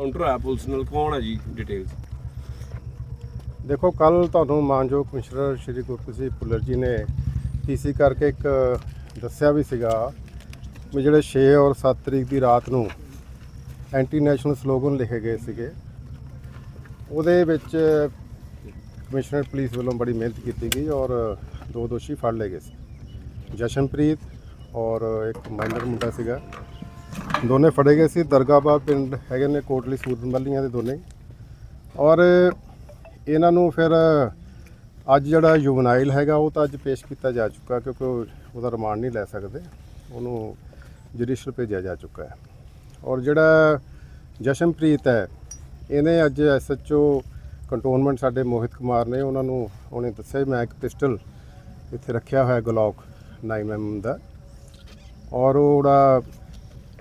Counter ਆ police ਨਾਲ ਕੌਣ ਹੈ ਜੀ ਡਿਟੇਲਸ ਦੇਖੋ ਕੱਲ ਤੁਹਾਨੂੰ ਮਾਨਯੋਗ ਕਮਿਸ਼ਨਰ ਸ਼੍ਰੀ ਗੁਰਪ੍ਰੀਤ ਸਿੰਘ ਭੁੱਲਰ ਜੀ ਨੇ ਪੀਸੀ ਕਰਕੇ ਇੱਕ ਦੱਸਿਆ ਵੀ ਸੀਗਾ ਵੀ ਜਿਹੜੇ 6 ਔਰ 7 ਤਰੀਕ ਦੀ ਰਾਤ ਨੂੰ ਐਂਟੀ ਨੈਸ਼ਨਲ ਸਲੋਗਨ ਲਿਖੇ ਗਏ ਸੀਗੇ। ਉਹਦੇ ਵਿੱਚ ਕਮਿਸ਼ਨਰ ਪੁਲਿਸ ਵੱਲੋਂ ਬੜੀ ਮਿਹਨਤ ਕੀਤੀ ਗਈ ਔਰ ਦੋ ਦੋਸ਼ੀ ਫੜ ਲਏ ਗਏ ਸੀ। ਜਸ਼ਨਪ੍ਰੀਤ ਔਰ ਇੱਕ ਮਾਈਨਰ ਮੁੰਡਾ ਸੀਗਾ। ਦੋਨੇ ਫੜੇ ਗਏ ਸੀ। ਦਰਗਾਬਾ ਪਿੰਡ ਹੈਗੇ ਨੇ, ਕੋਟਲੀ ਸੂਰਮੱਲੀਆਂ ਦੇ ਦੋਨੇ। ਔਰ ਇਹਨਾਂ ਨੂੰ ਫਿਰ ਅੱਜ ਜਿਹੜਾ ਯੁਵਨਾਈਲ ਹੈਗਾ, ਉਹ ਤਾਂ ਅੱਜ ਪੇਸ਼ ਕੀਤਾ ਜਾ ਚੁੱਕਾ ਕਿਉਂਕਿ ਉਹ- ਉਹਦਾ ਰਿਮਾਂਡ ਨਹੀਂ ਲੈ ਸਕਦੇ। ਉਹਨੂੰ ਜੁਡੀਸ਼ਲ ਭੇਜਿਆ ਜਾ ਚੁੱਕਾ ਹੈ। ਔਰ ਜਿਹੜਾ ਜਸ਼ਨਪ੍ਰੀਤ ਹੈ, ਇਹਨੇ ਅੱਜ ਐਸਐਚਓ ਕੰਟੋਨਮੈਂਟ ਸਾਡੇ ਮੋਹਿਤ ਕੁਮਾਰ ਨੇ, ਉਹਨਾਂ ਨੂੰ, ਉਹਨੇ ਦੱਸਿਆ ਮੈਂ ਇੱਕ ਪਿਸਟਲ ਇੱਥੇ ਰੱਖਿਆ ਹੋਇਆ ਗਲੋਕ 9mm ਦਾ। ਔਰ ਉਹਦਾ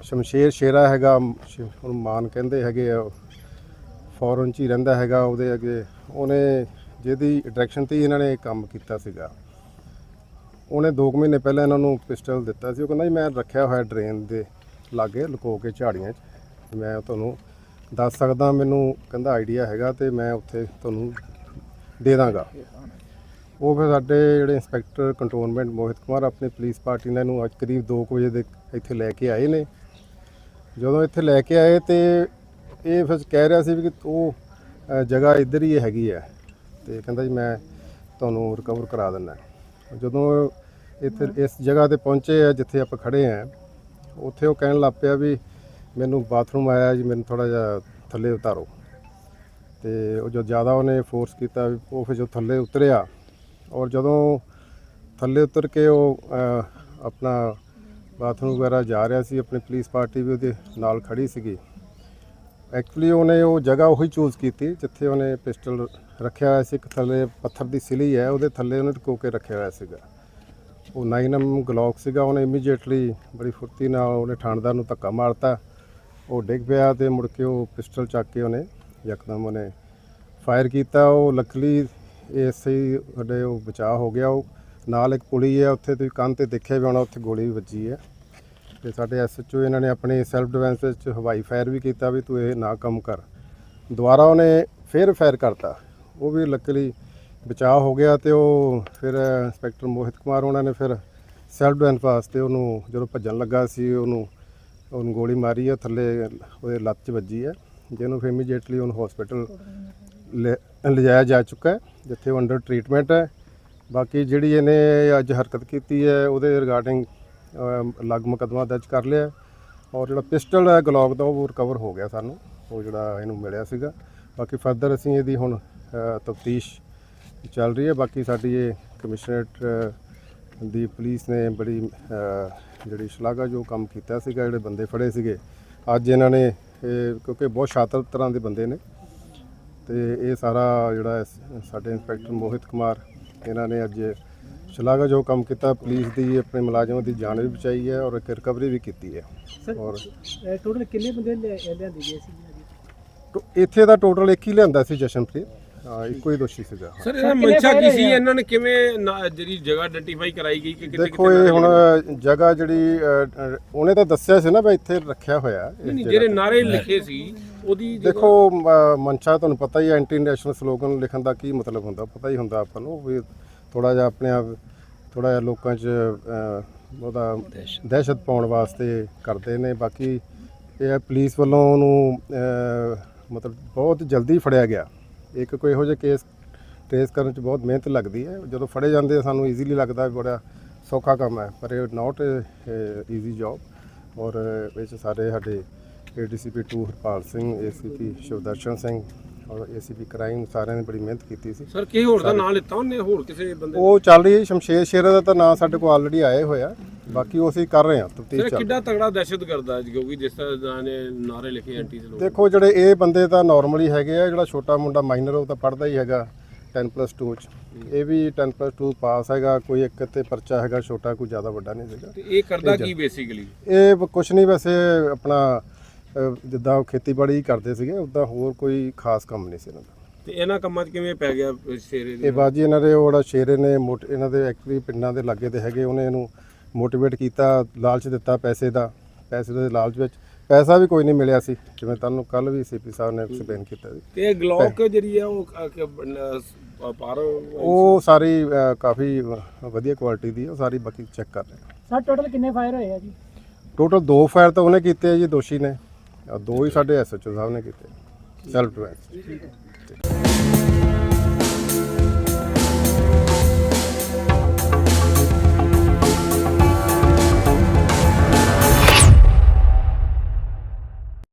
ਸ਼ਮਸ਼ੇਰ ਸ਼ੇਰਾ ਹੈਗਾ ਸ਼- ਉਹਨੂੰ ਮਾਨ ਕਹਿੰਦੇ ਹੈਗੇ ਆ, ਫੋਰਨ ਚ ਹੀ ਰਹਿੰਦਾ ਹੈਗਾ ਉਹਦੇ ਅੱਗੇ। ਉਹਨੇ ਜਿਹਦੀ ਡਾਇਰੈਕਸ਼ਨ ਤੇ ਹੀ ਇਹਨਾਂ ਨੇ ਕੰਮ ਕੀਤਾ ਸੀਗਾ। ਉਹਨੇ 2 ਮਹੀਨੇ ਪਹਿਲਾਂ ਇਹਨਾਂ ਨੂੰ ਪਿਸਟਲ ਦਿੱਤਾ ਸੀ। ਉਹ ਕਹਿੰਦਾ ਜੀ, ਮੈਂ ਰੱਖਿਆ ਹੋਇਆ ਡਰੇਨ ਦੇ ਲਾਗੇ, ਲੁਕੋ ਕੇ ਝਾੜੀਆਂ 'ਚ। ਮੈਂ ਤੁਹਾਨੂੰ ਦੱਸ ਸਕਦਾ, ਮੈਨੂੰ ਕਹਿੰਦਾ ਆਈਡੀਆ ਹੈਗਾ ਤੇ ਮੈਂ ਉੱਥੇ ਤੁਹਾਨੂੰ ਦੇ ਦਾਂਗਾ। ਉਹ ਫਿਰ ਸਾਡੇ ਜਿਹੜੇ ਇੰਸਪੈਕਟਰ ਕੰਟਰੋਲਮੈਂਟ ਮੋਹਿਤ ਕੁਮਾਰ, ਆਪਣੀ ਪੁਲਿਸ ਪਾਰਟੀ ਨਾਲ ਇਹਨੂੰ ਅੱਜ ਕਰੀਬ 2 ਵਜੇ ਦੇ ਇੱਥੇ ਲੈ ਕੇ ਆਏ ਨੇ। ਜਦੋਂ ਇੱਥੇ ਲੈ ਕੇ ਆਏ ਤੇ ਇਹ ਫਿਰ ਕਹਿ ਰਿਹਾ ਸੀ ਵੀ ਕਿ ਉਹ ਅ, ਜਗ੍ਹਾ ਇੱਧਰ ਹੀ ਹੈਗੀ ਹੈ। ਤੇ ਕਹਿੰਦਾ ਜੀ ਮੈਂ ਤੁਹਾਨੂੰ ਰਿਕਵਰ ਕਰਾ ਦਿੰਦਾ। ਜਦੋਂ ਇੱਥੇ ਇਸ ਜਗ੍ਹਾ ਤੇ ਪਹੁੰਚੇ ਆ ਜਿੱਥੇ ਆਪਾਂ ਖੜੇ ਆ ਉੱਥੇ ਉਹ ਕਹਿਣ ਲੱਗ ਪਿਆ ਵੀ ਮੈਨੂੰ ਬਾਥਰੂਮ ਆਇਆ ਜੀ ਮੈਨੂੰ ਥੋੜਾ ਜਿਹਾ ਥੱਲੇ ਉਤਾਰੋ। ਤੇ ਉਹ ਜੋ ਜ਼ਿਆਦਾ ਉਹਨੇ ਫੋਰਸ ਕੀਤਾ ਵੀ ਉਹ ਫਿਰ ਜੋ ਥੱਲੇ ਉਤਰਿਆ। ਔਰ ਜਦੋਂ ਥੱਲੇ ਉਤਰ ਕੇ ਉਹ ਅ, ਆਪਣਾ ਬਾਥਰੂਮ ਵਗੈਰਾ ਜਾ ਰਿਹਾ ਸੀ, ਆਪਣੀ ਪੁਲਿਸ ਪਾਰਟੀ ਵੀ ਉਹਦੇ ਨਾਲ ਖੜੀ ਸੀਗੀ। ਐਕਚੁਅਲੀ ਉਹਨੇ ਉਹ ਜਗ੍ਹਾ ਉਹੀ ਚੂਜ਼ ਕੀਤੀ, ਜਿੱਥੇ ਉਹਨੇ ਪਿਸਟਲ ਰੱਖਿਆ ਹੋਇਆ ਸੀ, ਇੱਕ ਥੱਲੇ ਪੱਥਰ ਦੀ ਸਿਲੀ ਹੈ, ਉਹਦੇ ਥੱਲੇ ਉਹਨੇ ਟਕੋ ਕੇ ਰੱਖਿਆ ਹੋਇਆ ਸੀਗਾ। ਉਹ 9mm ਗਲੌਕ ਸੀਗਾ, ਉਹਨੇ ਇਮੀਡੀਏਟਲੀ ਬੜੀ ਫੁਰਤੀ ਨਾਲ ਉਹਨੇ ਠਾਣਦਾਰ ਨੂੰ ਧੱਕਾ ਮਾਰਤਾ। ਉਹ ਡਿੱਗ ਪਿਆ ਤੇ ਮੁੜ ਕੇ ਉਹ ਪਿਸਟਲ ਚੱਕ ਕੇ ਉਹਨੇ ਯਕਦਮ ਉਹਨੇ ਫਾਇਰ ਕੀਤਾ। ਉਹ ਲੱਕਲੀ ਇਸੇ ਹੀ ਸਾਡੇ ਉਹ ਬਚਾਅ ਹੋ ਗਿਆ। ਉਹ ਨਾਲ ਇੱਕ ਪੁਲੀ ਹੈ ਉੱਥੇ ਤੁਸੀਂ ਕੰਨ ਤੇ ਦੇਖਿਆ ਵੀ ਹੋਣਾ, ਉੱਥੇ ਗੋਲੀ ਵੀ ਵੱਜੀ ਹੈ ਤੇ ਸਾਡੇ ਐਸਐਚਓ ਇਹਨਾਂ ਨੇ ਆਪਣੇ ਸੈਲਫ ਡਿਫੈਂਸ ਵਿੱਚ ਹਵਾਈ ਫਾਇਰ ਵੀ ਕੀਤਾ ਵੀ ਤੂੰ ਇਹ ਨਾ ਕੰਮ ਕਰ। ਦੁਬਾਰਾ ਉਹਨੇ ਫਿਰ ਫਾਇਰ ਕਰਤਾ। ਉਹ ਵੀ ਲੱਕਲੀ ਬਚਾਅ ਹੋ ਗਿਆ ਤੇ ਉਹ ਫਿਰ ਇੰਸਪੈਕਟਰ ਮੋਹਿਤ ਕੁਮਾਰ ਉਹਨਾਂ ਨੇ ਫਿਰ ਸੈਲਫ ਡਿਫੈਂਸ ਵਾਸਤੇ ਉਹਨੂੰ ਜਦੋਂ ਭੱਜਣ ਲੱਗਾ ਸੀ, ਉਹਨੂੰ ਉਹਨੂੰ ਗੋਲੀ ਮਾਰੀ ਹੈ ਥੱਲੇ ਉਹਦੇ ਲੱਤ 'ਚ ਵੱਜੀ ਹੈ ਜਿਹਨੂੰ ਫਿਰ ਇਮੀਡੀਏਟਲੀ ਉਹਨੂੰ ਹਸਪੀਟਲ ਲਿਜਾਇਆ ਜਾ ਚੁੱਕਾ ਹੈ, ਜਿੱਥੇ ਉਹ ਅੰਡਰ ਟਰੀਟਮੈਂਟ ਹੈ। ਬਾਕੀ ਜਿਹੜੀ ਇਹਨੇ ਅੱਜ ਹਰਕਤ ਕੀਤੀ ਹੈ, ਉਹਦੇ ਰਿਗਾਰਡਿੰਗ ਅਲੱਗ ਮੁਕੱਦਮਾ ਦਰਜ ਕਰ ਲਿਆ ਔਰ ਜਿਹੜਾ ਪਿਸਟਲ ਹੈ ਗਲੌਕ ਦਾ, ਉਹ ਰਿਕਵਰ ਹੋ ਗਿਆ ਸਾਨੂੰ। ਉਹ ਜਿਹੜਾ ਇਹਨੂੰ ਮਿਲਿਆ ਸੀਗਾ। ਬਾਕੀ ਫਰਦਰ ਅਸੀਂ ਇਹਦੀ ਹੁਣ ਤਫਤੀਸ਼ ਚੱਲ ਰਹੀ ਹੈ। ਬਾਕੀ ਸਾਡੀ ਇਹ ਕਮਿਸ਼ਨਰੇਟ ਦੀ ਪੁਲਿਸ ਨੇ ਬੜੀ ਜਿਹੜੀ ਸ਼ਲਾਘਾ ਜੋ ਕੰਮ ਕੀਤਾ ਸੀਗਾ, ਜਿਹੜੇ ਬੰਦੇ ਫੜੇ ਸੀਗੇ। ਅੱਜ ਇਹਨਾਂ ਨੇ ਇਹ, ਕਿਉਂਕਿ ਬਹੁਤ ਸ਼ਾਤਰ ਤਰ੍ਹਾਂ ਦੇ ਬੰਦੇ ਨੇ। ਤੇ ਇਹ ਸਾਰਾ ਜਿਹੜਾ ਸਾਡੇ ਇੰਸਪੈਕਟਰ ਮੋਹਿਤ ਕੁਮਾਰ ਇਹਨਾਂ ਨੇ ਅੱਜ ਸ਼ਲਾਘਾ ਜੋ ਕੰਮ ਕੀਤਾ। ਪੁਲਿਸ ਦੀ ਆਪਣੇ ਮੁਲਾਜ਼ਮਾਂ ਦੀ ਜਾਨ ਵੀ ਬਚਾਈ ਹੈ ਔਰ ਇੱਕ ਰਿਕਵਰੀ ਵੀ ਕੀਤੀ ਹੈ। ਔਰ ਟੋਟਲ ਕਿੰਨੇ ਬੰਦੇ ਲਿਆ- ਲਿਆਂਦੇ ਗਏ ਸੀ ਇੱਥੇ ਦਾ ਟੋਟਲ ਇੱਕ ਹੀ ਲਿਆਂਦਾ ਸੀ ਜਸ਼ਨਪ੍ਰੀਤ। ਇੱਕੋ ਹੀ ਦੋਸ਼ੀ ਸੀਗਾ ਸਰ ਇਹਦਾ ਮਨਸ਼ਾ ਕੀ ਸੀ? ਇਹਨਾਂ ਨੇ ਕਿਵੇਂ ਜਿਹੜੀ ਜਗ੍ਹਾ ਆਇਡੈਂਟੀਫਾਈ ਕਰਾਈ ਗਈ ਕਿ ਕਿਤੇ ਦੇਖੋ ਇਹ ਹੁਣ ਜਗ੍ਹਾ ਜਿਹੜੀ ਉਹਨੇ ਤਾਂ ਦੱਸਿਆ ਸੀ ਨਾ ਵੀ ਇੱਥੇ ਰੱਖਿਆ ਹੋਇਆ ਨਹੀਂ ਜਿਹੜੇ। ਨਾਰੇ ਲਿਖੇ ਸੀ ਉਹਦੀ ਦੇਖੋ ਮ- ਮਨਸ਼ਾ ਤੁਹਾਨੂੰ ਪਤਾ ਹੀ ਐਂਟੀ ਨੈਸ਼ਨਲ ਸਲੋਗਨ ਲਿਖਣ ਦਾ ਕੀ ਮਤਲਬ ਹੁੰਦਾ ਪਤਾ ਹੀ ਹੁੰਦਾ ਆਪਾਂ ਨੂੰ ਵੀ ਥੋੜਾ ਜਿਹਾ ਆਪਣੇ ਆਪ ਥੋੜਾ ਜਿਹਾ ਲੋਕਾਂ 'ਚ ਉਹਦਾ ਦਹਿਸ਼ਤ। ਪਾਉਣ ਵਾਸਤੇ ਕਰਦੇ ਨੇ ਬਾਕੀ ਇਹ ਹੈ ਪੁਲਿਸ ਵੱਲੋਂ ਉਹਨੂੰ ਮਤਲਬ ਬਹੁਤ ਜਲਦੀ ਫੜਿਆ ਗਿਆ। ਇੱਕ ਕੋਈ ਇਹੋ ਜਿਹਾ ਕੇਸ ਟ੍ਰੇਸ ਕਰਨ 'ਚ ਬਹੁਤ ਮਿਹਨਤ ਲੱਗਦੀ ਹੈ। ਜਦੋਂ ਫੜੇ ਜਾਂਦੇ ਆ, ਸਾਨੂੰ ਈਜ਼ੀਲੀ ਲੱਗਦਾ ਵੀ ਬੜਾ ਸੌਖਾ ਕੰਮ ਹੈ ਪਰ ਇਹ ਨਾਟ ਈਜ਼ੀ ਜੌਬ ਔਰ ਵਿੱਚ ਸਾਰੇ ਸਾਡੇ ਏਡੀਸੀਪੀ 2 ਹਰਪਾਲ ਸਿੰਘ ਏਸੀਪੀ ਸ਼ਿਵਦਰਸ਼ਨ ਸਿੰਘ ਔਰ ਏਸੀਪੀ ਕ੍ਰਾਈਮ ਸਾਰਿਆਂ ਨੇ ਬੜੀ ਮਿਹਨਤ ਕੀਤੀ ਸੀ। ਸਰ ਕਿਸੇ ਹੋਰ ਦਾ ਨਾਂ ਲਿੱਤਾ ਉਹਨੇ? ਹੋਰ ਕਿਸੇ ਬੰਦੇ ਉਹ ਚੱਲ ਰਹੀ ਹੈ ਸ਼ਮਸ਼ੇਰ ਸ਼ੇਰਾ ਦਾ ਤਾਂ ਨਾਂ ਸਾਡੇ ਕੋਲ ਆਲਰੇਡੀ ਆਏ ਹੋਇਆ ਬਾਕੀ ਉਹ ਅਸੀਂ ਕਰ ਰਹੇ ਹਾਂ ਤਫਤੀਸ਼ ਸਰ ਕਿੱਡਾ ਤਗੜਾ ਦਹਿਸ਼ਤ ਕਰਦਾ ਕਿਉਂਕਿ ਜਿਸ ਤਰ੍ਹਾਂ ਨੇ ਨਾਰੇ ਲਿਖੇ ਐਂਟੀ ਸਲੋਗਨ ਦੇਖੋ ਜਿਹੜੇ ਇਹ ਬੰਦੇ ਤਾਂ ਨਾਰਮਲੀ ਹੈਗੇ ਆ ਜਿਹੜਾ ਛੋਟਾ ਮੁੰਡਾ ਮਾਈਨਰ ਉਹ ਤਾਂ ਪੜਦਾ ਹੀ ਹੈਗਾ 10+2 ਚ। ਇਹ ਵੀ 10+2 ਪਾਸ ਹੈਗਾ ਕੋਈ ਇੱਕ ਤੇ ਪਰਚਾ ਹੈਗਾ ਛੋਟਾ ਕੋਈ ਜ਼ਿਆਦਾ ਵੱਡਾ ਨਹੀਂ ਸੀਗਾ। ਤੇ ਇਹ ਕਰਦਾ ਕੀ ਬੇਸਿਕਲੀ ਇਹ ਕੁਛ ਨਹੀਂ ਵੈਸੇ ਆਪਣਾ ਜਿੱਦਾਂ ਉਹ ਖੇਤੀਬਾੜੀ ਕਰਦੇ ਸੀਗੇ ਉਦਾਂ ਹੋਰ ਕੋਈ ਖਾਸ ਕੰਮ ਨਹੀਂ ਸੀ ਇਹਨਾਂ ਦਾ। ਤੇ ਇਹਨਾਂ ਕੰਮਾਂ 'ਚ ਕਿਵੇਂ ਪੈ ਗਿਆ ਸ਼ੇਰੇ ਇਹ ਦੇ ਬਾਜੀ ਇਹਨਾਂ ਦੇ ਉਹ ਜਿਹੜਾ ਸ਼ੇਰੇ ਨੇ ਮੋਟ ਇਹਨਾਂ ਦੇ ਐਕਚੁਅਲੀ ਪਿੰਡਾਂ ਦੇ ਲਾਗੇ ਦੇ ਹੈਗੇ ਉਹਨੇ ਇਹਨੂੰ ਮੋਟੀਵੇਟ ਕੀਤਾ ਲਾਲਚ ਦਿੱਤਾ ਪੈਸੇ ਦਾ। ਪੈਸੇ ਦੇ ਲਾਲਚ ਵਿੱਚ ਪੈਸਾ ਵੀ ਕੋਈ ਨਹੀਂ ਮਿਲਿਆ ਸੀ। ਜਿਵੇਂ ਤੁਹਾਨੂੰ ਕੱਲ ਵੀ ਸੀਪੀ ਸਾਹਿਬ ਨੇ ਐਕਸਪਲੇਨ ਕੀਤਾ ਸੀ। ਤੇ ਇਹ ਗਲੌਕ ਜਿਹੜੀ ਆ ਉਹ ਅ, ਕਿ, ਅ, ਪਰ ਉਹ ਸਾਰੀ ਅ, ਕਾਫੀ ਵਧੀਆ ਕੁਆਲਿਟੀ ਦੀ ਹੈ, ਉਹ ਸਾਰੀ ਬਾਕੀ ਚੈੱਕ ਕਰ ਰਹੇ ਸਰ ਟੋਟਲ ਕਿੰਨੇ ਫਾਇਰ ਹੋਏ ਆ ਜੀ? ਟੋਟਲ ਦੋ ਫਾਇਰ ਤਾਂ ਉਹਨੇ ਕੀਤੇ ਆ ਜੀ ਦੋਸ਼ੀ ਨੇ। ਆਹ ਦੋ ਹੀ ਸਾਡੇ ਐਸਐਚਓ ਸਾਹਿਬ ਨੇ ਕੀਤੇ। Self defence